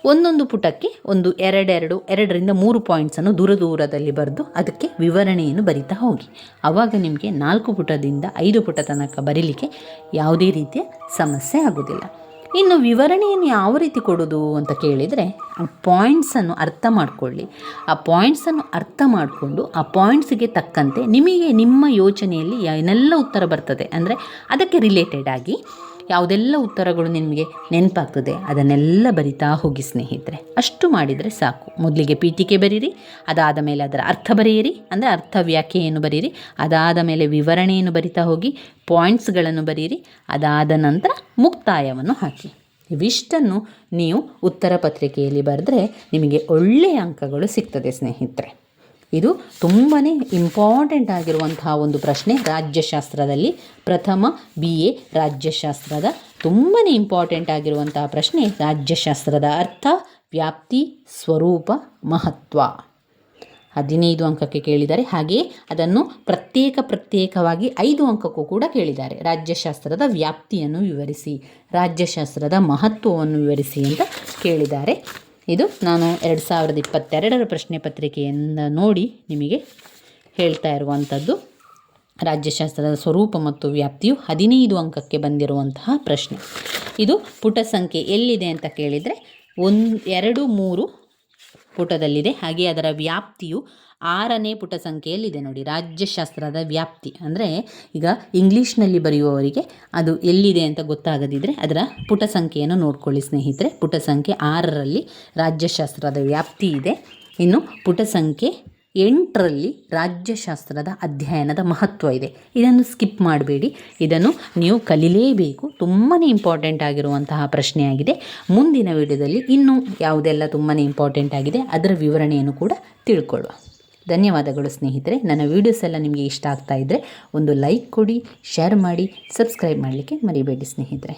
ಒಂದೊಂದು ಪುಟಕ್ಕೆ ಒಂದು ಎರಡೆರಡು, ಎರಡರಿಂದ ಮೂರು ಪಾಯಿಂಟ್ಸನ್ನು ದೂರ ದೂರದಲ್ಲಿ ಬರೆದು ಅದಕ್ಕೆ ವಿವರಣೆಯನ್ನು ಬರಿತಾ ಹೋಗಿ. ಆವಾಗ ನಿಮಗೆ ನಾಲ್ಕು ಪುಟದಿಂದ ಐದು ಪುಟ ತನಕ ಬರೀಲಿಕ್ಕೆ ಯಾವುದೇ ರೀತಿಯ ಸಮಸ್ಯೆ ಆಗೋದಿಲ್ಲ ಇನ್ನು ವಿವರಣೆಯನ್ನು ಯಾವ ರೀತಿ ಕೊಡೋದು ಅಂತ ಕೇಳಿದರೆ, ಆ ಪಾಯಿಂಟ್ಸನ್ನು ಅರ್ಥ ಮಾಡಿಕೊಳ್ಳಿ. ಆ ಪಾಯಿಂಟ್ಸನ್ನು ಅರ್ಥ ಮಾಡಿಕೊಂಡು, ಆ ಪಾಯಿಂಟ್ಸ್ಗೆ ತಕ್ಕಂತೆ ನಿಮಗೆ ನಿಮ್ಮ ಯೋಚನೆಯಲ್ಲಿ ಏನೆಲ್ಲ ಉತ್ತರ ಬರ್ತದೆ ಅಂದರೆ ಅದಕ್ಕೆ ರಿಲೇಟೆಡ್ ಆಗಿ ಯಾವುದೆಲ್ಲ ಉತ್ತರಗಳು ನಿಮಗೆ ನೆನಪಾಗ್ತದೆ ಅದನ್ನೆಲ್ಲ ಬರಿತಾ ಹೋಗಿ ಸ್ನೇಹಿತರೆ. ಅಷ್ಟು ಮಾಡಿದರೆ ಸಾಕು. ಮೊದಲಿಗೆ ಪೀಠಿಕೆ ಬರೀರಿ, ಅದಾದ ಮೇಲೆ ಅದರ ಅರ್ಥ ಬರೆಯಿರಿ, ಅಂದರೆ ಅರ್ಥ ವ್ಯಾಖ್ಯೆಯನ್ನು ಬರೀರಿ, ಅದಾದ ಮೇಲೆ ವಿವರಣೆಯನ್ನು ಬರಿತಾ ಹೋಗಿ, ಪಾಯಿಂಟ್ಸ್ಗಳನ್ನು ಬರೀರಿ, ಅದಾದ ನಂತರ ಮುಕ್ತಾಯವನ್ನು ಹಾಕಿ. ಇವಿಷ್ಟನ್ನು ನೀವು ಉತ್ತರ ಪತ್ರಿಕೆಯಲ್ಲಿ ಬರೆದ್ರೆ ನಿಮಗೆ ಒಳ್ಳೆಯ ಅಂಕಗಳು ಸಿಗ್ತದೆ ಸ್ನೇಹಿತರೆ. ಇದು ತುಂಬಾ ಇಂಪಾರ್ಟೆಂಟ್ ಆಗಿರುವಂತಹ ಒಂದು ಪ್ರಶ್ನೆ ರಾಜ್ಯಶಾಸ್ತ್ರದಲ್ಲಿ. ಪ್ರಥಮ ಬಿ ಎ ರಾಜ್ಯಶಾಸ್ತ್ರದ ತುಂಬಾ ಇಂಪಾರ್ಟೆಂಟ್ ಆಗಿರುವಂತಹ ಪ್ರಶ್ನೆ ರಾಜ್ಯಶಾಸ್ತ್ರದ ಅರ್ಥ, ವ್ಯಾಪ್ತಿ, ಸ್ವರೂಪ, ಮಹತ್ವ. ಹದಿನೈದು ಅಂಕಕ್ಕೆ ಕೇಳಿದ್ದಾರೆ ಹಾಗೆಯೇ ಅದನ್ನು ಪ್ರತ್ಯೇಕ ಪ್ರತ್ಯೇಕವಾಗಿ ಐದು ಅಂಕಕ್ಕೂ ಕೂಡ ಕೇಳಿದ್ದಾರೆ. ರಾಜ್ಯಶಾಸ್ತ್ರದ ವ್ಯಾಪ್ತಿಯನ್ನು ವಿವರಿಸಿ, ರಾಜ್ಯಶಾಸ್ತ್ರದ ಮಹತ್ವವನ್ನು ವಿವರಿಸಿ ಅಂತ ಕೇಳಿದ್ದಾರೆ. ಇದು ನಾನು ಎರಡು ಸಾವಿರದ ಇಪ್ಪತ್ತೆರಡರ ಪ್ರಶ್ನೆ ಪತ್ರಿಕೆಯಿಂದ ನೋಡಿ ನಿಮಗೆ ಹೇಳ್ತಾ ಇರುವಂಥದ್ದು. ರಾಜ್ಯಶಾಸ್ತ್ರದ ಸ್ವರೂಪ ಮತ್ತು ವ್ಯಾಪ್ತಿಯು ಹದಿನೈದು ಅಂಕಕ್ಕೆ ಬಂದಿರುವಂತಹ ಪ್ರಶ್ನೆ. ಇದು ಪುಟ ಸಂಖ್ಯೆ ಎಲ್ಲಿದೆ ಅಂತ ಕೇಳಿದರೆ, ಒಂದು, ಎರಡು, ಮೂರು ಪುಟದಲ್ಲಿದೆ. ಹಾಗೆ ಅದರ ವ್ಯಾಪ್ತಿಯು ಆರನೇ ಪುಟ ಸಂಖ್ಯೆಯಲ್ಲಿದೆ ನೋಡಿ. ರಾಜ್ಯಶಾಸ್ತ್ರದ ವ್ಯಾಪ್ತಿ ಅಂದರೆ ಈಗ ಇಂಗ್ಲೀಷ್ನಲ್ಲಿ ಬರೆಯುವವರಿಗೆ ಅದು ಎಲ್ಲಿದೆ ಅಂತ ಗೊತ್ತಾಗದಿದ್ದರೆ ಅದರ ಪುಟ ಸಂಖ್ಯೆಯನ್ನು ನೋಡ್ಕೊಳ್ಳಿ ಸ್ನೇಹಿತರೆ. ಪುಟ ಸಂಖ್ಯೆ ಆರರಲ್ಲಿ ರಾಜ್ಯಶಾಸ್ತ್ರದ ವ್ಯಾಪ್ತಿ ಇದೆ. ಇನ್ನು ಪುಟ ಸಂಖ್ಯೆ ಎಂಟರಲ್ಲಿ ರಾಜ್ಯಶಾಸ್ತ್ರದ ಅಧ್ಯಯನದ ಮಹತ್ವ ಇದೆ. ಇದನ್ನು ಸ್ಕಿಪ್ ಮಾಡಬೇಡಿ. ಇದನ್ನು ನೀವು ಕಲಿಲೇಬೇಕು. ತುಂಬಾ ಇಂಪಾರ್ಟೆಂಟ್ ಆಗಿರುವಂತಹ ಪ್ರಶ್ನೆಯಾಗಿದೆ ಮುಂದಿನ ವಿಡಿಯೋದಲ್ಲಿ ಇನ್ನೂ ಯಾವುದೆಲ್ಲ ತುಂಬಾ ಇಂಪಾರ್ಟೆಂಟ್ ಆಗಿದೆ ಅದರ ವಿವರಣೆಯನ್ನು ಕೂಡ ತಿಳ್ಕೊಳ್ಳುವ. ಧನ್ಯವಾದಗಳು ಸ್ನೇಹಿತರೆ. ನನ್ನ ವೀಡಿಯೋಸ್ ಎಲ್ಲ ನಿಮಗೆ ಇಷ್ಟ ಆಗ್ತಾ ಇದ್ದರೆ ಒಂದು ಲೈಕ್ ಕೊಡಿ ಶೇರ್ ಮಾಡಿ ಸಬ್ಸ್ಕ್ರೈಬ್ ಮಾಡಲಿಕ್ಕೆ ಮರಿಬೇಡಿ ಸ್ನೇಹಿತರೆ.